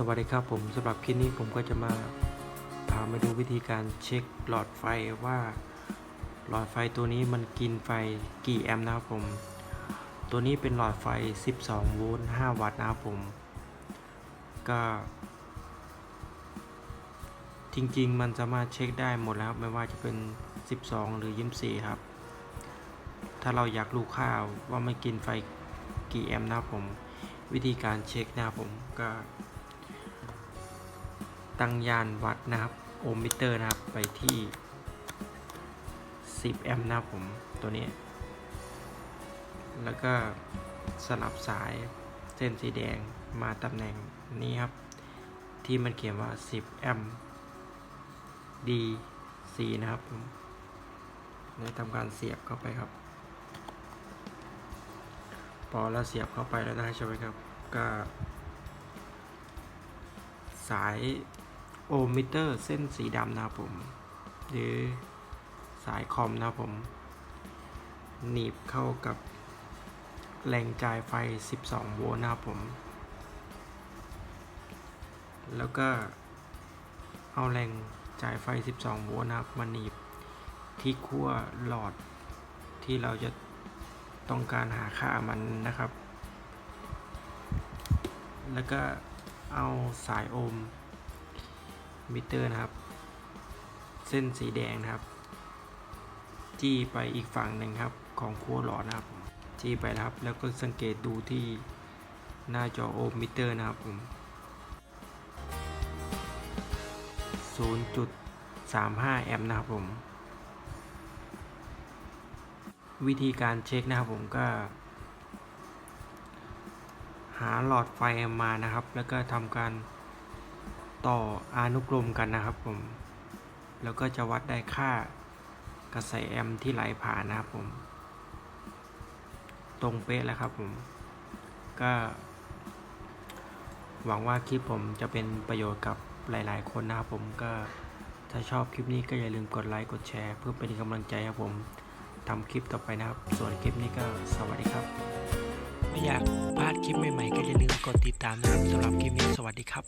สวัสดีครับผมสำหรับคลิปนี้ผมก็จะมาพามาดูวิธีการเช็คหลอดไฟว่าหลอดไฟตัวนี้มันกินไฟกี่แอมป์นะครับผม ตัวนี้เป็นหลอดไฟ 12 โวลต์ 5 วัตต์นะครับผม ก็ จริงๆ มันสามารถเช็คได้หมดแล้วครับไม่ว่าจะเป็น 12 หรือ 24 ครับ ถ้าเราอยากรู้ค่าว่ามันกินไฟกี่แอมป์นะครับผม วิธีการเช็คนะครับผมก็ ตั้งยานวัดนะครับโอห์มมิเตอร์นะครับไปที่ 10 แอมป์นะครับผมตัวนี้ แล้วก็สลับสายเส้นสีแดงมาตำแหน่งนี้ครับ ที่มันเขียนว่า 10 แอมป์ D4 นะครับผมแล้ทำการเสียบเข้าไปครับ พอเราเสียบเข้าไปแล้วนะใช่ไหมครับ ก็ สาย โอห์มมิเตอร์เส้นสีดำนะครับผม หรือสายคอมนะครับผม หนีบเข้ากับแหล่งจ่ายไฟ 12 โวลต์นะครับผม แล้วก็เอาแหล่งจ่ายไฟ 12 โวลต์นะครับมาหนีบที่ขั้วหลอดที่เราจะต้องการหาค่ามันนะครับ แล้วก็เอาสายโอห์ม มิเตอร์นะครับ เส้นสีแดงนะครับ จี้ไปอีกฝั่งหนึ่งครับของขั้วหลอดนะครับ จี้ไปครับ แล้วก็สังเกตดูที่หน้าจอโอห์มมิเตอร์นะครับผม0.35 แอมป์นะครับผม วิธีการเช็คนะครับผมก็ หาหลอดไฟมานะครับ แล้วก็ทำการ ต่ออนุกรมกันนะครับผม แล้วก็จะวัดได้ค่ากระแสแอมป์ที่ไหลผ่านนะครับผม ตรงเป๊ะแล้วครับผม ก็ หวังว่าคลิปผมจะเป็นประโยชน์กับหลาย ๆ คนนะครับผมก็ถ้าชอบคลิปนี้ก็อย่าลืมกดไลค์กดแชร์ เพื่อเป็นกำลังใจให้ผมทำคลิปต่อไปนะครับ ส่วนคลิปนี้ก็สวัสดีครับ ไม่อยากพลาดคลิปใหม่ ๆ ก็อย่าลืมกดติดตามนะครับสำหรับคลิปนี้สวัสดีครับ